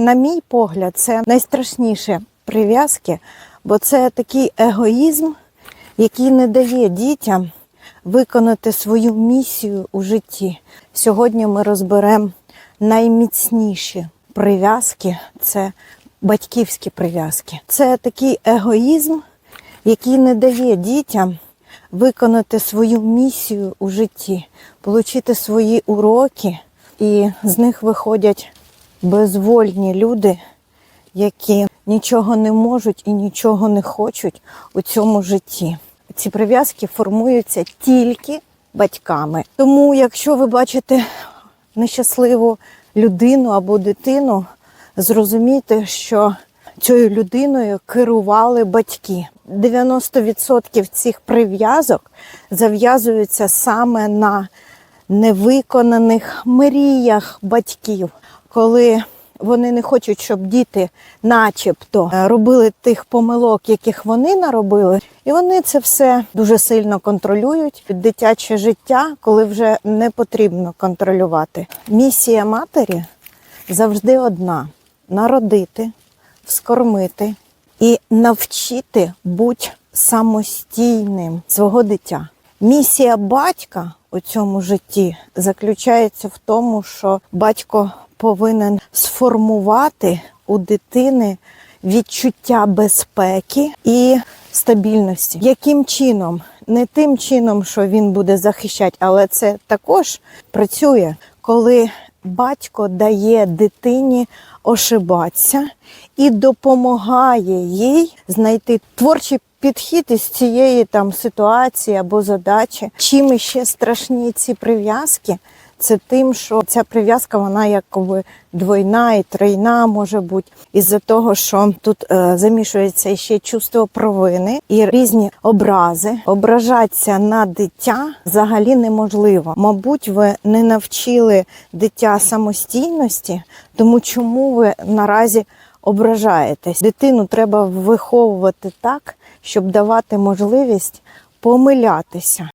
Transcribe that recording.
на мій погляд, це найстрашніше прив'язки, бо це такий егоїзм, який не дає дітям виконати свою місію у житті. Сьогодні ми розберемо найміцніші прив'язки це батьківські прив'язки. Це такий егоїзм, який не дає дітям виконати свою місію у житті, отримати свої уроки, і з них виходять безвольні люди, які нічого не можуть і нічого не хочуть у цьому житті. Ці прив'язки формуються тільки батьками. Тому, якщо ви бачите нещасливу людину або дитину, зрозумійте, що цією людиною керували батьки. 90% цих прив'язок зав'язуються саме на невиконаних мріях батьків, коли вони не хочуть, щоб діти, начебто, е, робили тих помилок, яких вони наробили, і вони це все дуже сильно контролюють. Дитяче життя, коли вже не потрібно контролювати. Місія матері завжди одна: народити, вскормити і навчити бути самостійним свого дитя. Місія батька у цьому житті заключається в тому, що батько повинен сформувати у дитини відчуття безпеки і стабільності. Яким чином? Не тим чином, що він буде захищати, але це також працює, коли батько дає дитині ошибатися і допомагає їй знайти творчий підхід із цієї там ситуації або задачі. Чим ще страшні ці прив'язки? Це тим, що ця прив'язка вона якби двойна і тройна може бути із-за того, що тут е, замішується ще чувство провини і різні образи. Ображатися на дитя взагалі неможливо. Мабуть, ви не навчили дитя самостійності, тому чому ви наразі ображаєтесь? Дитину треба виховувати так, щоб давати можливість помилятися.